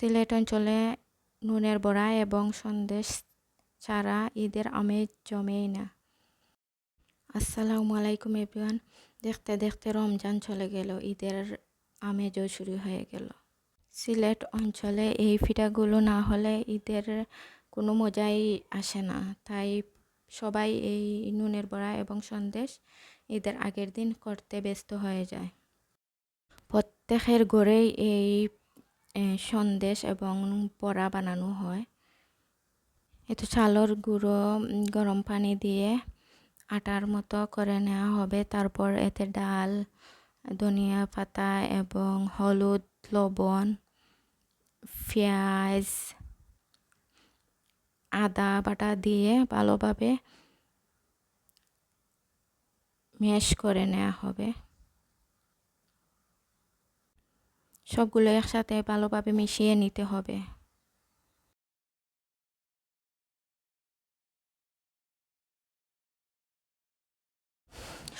সিলেট অঞ্চলে নুনের বড়া এবং সন্দেশ ছাড়া ঈদের আমেজ জমেই না। আসসালামু আলাইকুম এভরিওয়ান। দেখতে দেখতে রমজান চলে গেল, ঈদের আমেজও শুরু হয়ে গেল। সিলেট অঞ্চলে এই পিঠাগুলো না হলে ঈদের কোনো মজাই আসে না। তাই সবাই এই নুনের বড়া এবং সন্দেশ ঈদের আগের দিন করতে ব্যস্ত হয়ে যায়। প্রত্যেকের ঘরেই এই সন্দেশ এবং বড়া বানানো হয়। এতো চালর গুঁড়ো, গরম পানি দিয়ে আটার মতো করে নেওয়া হবে। তারপর এতে ডাল, ধনিয়া পাতা এবং হলুদ, লবণ, পেঁয়াজ, আদা বাটা দিয়ে ভালোভাবে ম্যাশ করে নেওয়া হবে। সবগুলো একসাথে ভালোভাবে মিশিয়ে নিতে হবে।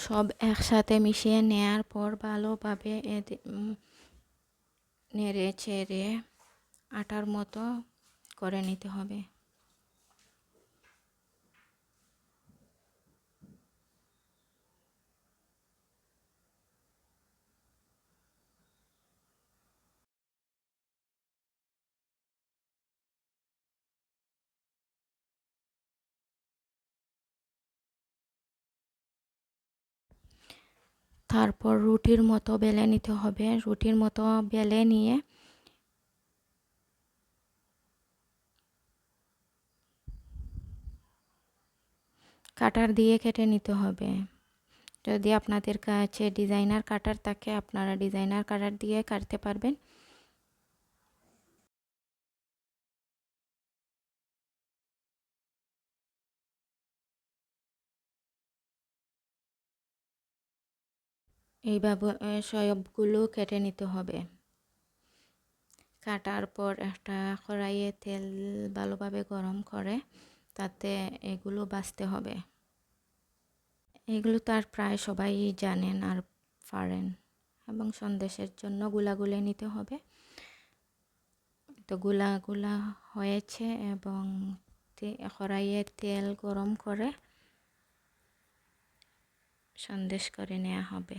সব একসাথে মিশিয়ে নেয়ার পর ভালোভাবে নেড়ে ছেড়ে আটার মতো করে নিতে হবে। তারপর রুটির মতো বেলে নিতে হবে। রুটির মতো বেলে নিয়ে কাটার দিয়ে কেটে নিতে হবে। যদি আপনাদের কাছে ডিজাইনার কাটার থাকে, আপনারা ডিজাইনার কাটার দিয়ে কাটতে পারবেন। এইভাবে সবগুলো কেটে নিতে হবে। কাটার পর একটা কড়াইয়ে তেল ভালোভাবে গরম করে তাতে এগুলো বাছতে হবে। এগুলো তার প্রায় সবাই জানেন আর পারেন এবং সন্দেশের জন্য গুলাগুলে নিতে হবে। তো গুলা গুলা হয়েছে এবং কড়াইয়ে তেল গরম করে সন্দেশ করে নেওয়া হবে।